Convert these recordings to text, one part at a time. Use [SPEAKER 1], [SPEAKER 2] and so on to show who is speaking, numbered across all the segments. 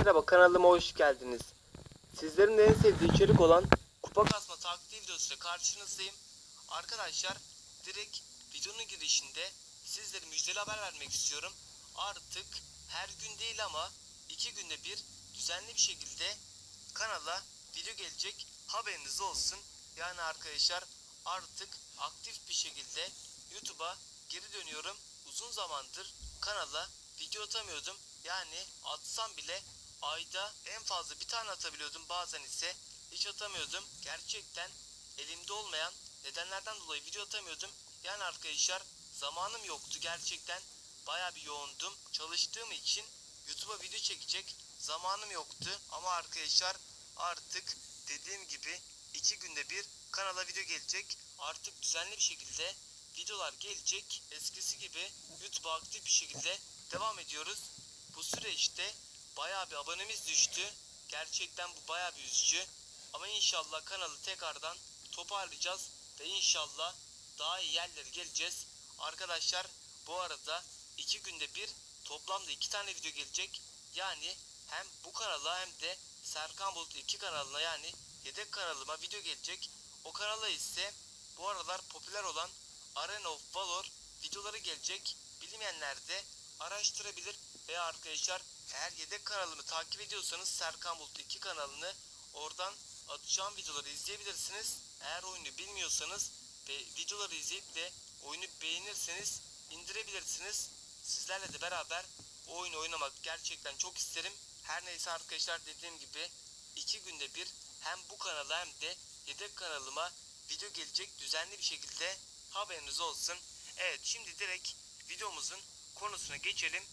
[SPEAKER 1] Merhaba kanalıma hoş geldiniz. Sizlerin en sevdiği içerik olan kupa kasma taktiği videosuyla karşınızdayım. Arkadaşlar direkt videonun girişinde sizlere müjdeli haber vermek istiyorum. Artık her gün değil ama iki günde bir düzenli bir şekilde kanala video gelecek haberiniz olsun. Yani arkadaşlar artık aktif bir şekilde YouTube'a geri dönüyorum. Uzun zamandır kanala video atamıyordum. Yani atsam bile ayda en fazla bir tane atabiliyordum. Bazen ise hiç atamıyordum. Gerçekten elimde olmayan nedenlerden dolayı video atamıyordum. Yani arkadaşlar zamanım yoktu gerçekten. Baya bir yoğundum. Çalıştığım için YouTube'a video çekecek zamanım yoktu. Ama arkadaşlar artık dediğim gibi iki günde bir kanala video gelecek. Artık düzenli bir şekilde videolar gelecek. Eskisi gibi YouTube'a aktif bir şekilde devam ediyoruz. Bu süreçte bayağı bir abonemiz düştü. Gerçekten bu bayağı bir üzücü. Ama inşallah kanalı tekrardan toparlayacağız ve inşallah daha iyi yerlere geleceğiz. Arkadaşlar bu arada iki günde bir toplamda iki tane video gelecek. Yani hem bu kanala hem de Serkan Bulut 2 kanalına yani yedek kanalıma video gelecek. O kanala ise bu aralar popüler olan Arena of Valor videoları gelecek. Bilmeyenler de araştırabilir ve arkadaşlar eğer yedek kanalımı takip ediyorsanız Serkan Bulut 2 kanalını oradan atacağım videoları izleyebilirsiniz. Eğer oyunu bilmiyorsanız ve videoları izleyip de oyunu beğenirseniz indirebilirsiniz. Sizlerle de beraber o oyunu oynamak gerçekten çok isterim. Her neyse arkadaşlar dediğim gibi iki günde bir hem bu kanala hem de yedek kanalıma video gelecek düzenli bir şekilde haberiniz olsun. Evet şimdi direkt videomuzun konusuna geçelim.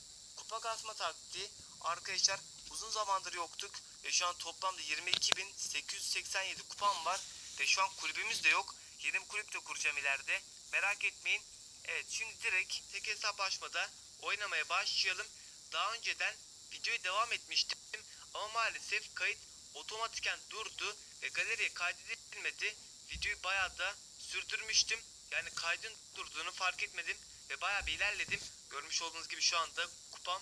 [SPEAKER 1] Kupa kasma taktiği arkadaşlar uzun zamandır yoktuk ve şu an toplamda 22.887 kupam var ve şu an kulübümüz de yok. Yeni bir kulüp de kuracağım ileride. Merak etmeyin. Evet şimdi direkt tek hesaplaşmada oynamaya başlayalım. Daha önceden videoya devam etmiştim ama maalesef kayıt otomatiken durdu ve galeriye kaydedilmedi. Videoyu bayağı da sürdürmüştüm. Yani kaydın durduğunu fark etmedim ve bayağı bir ilerledim. Görmüş olduğunuz gibi şu anda kupam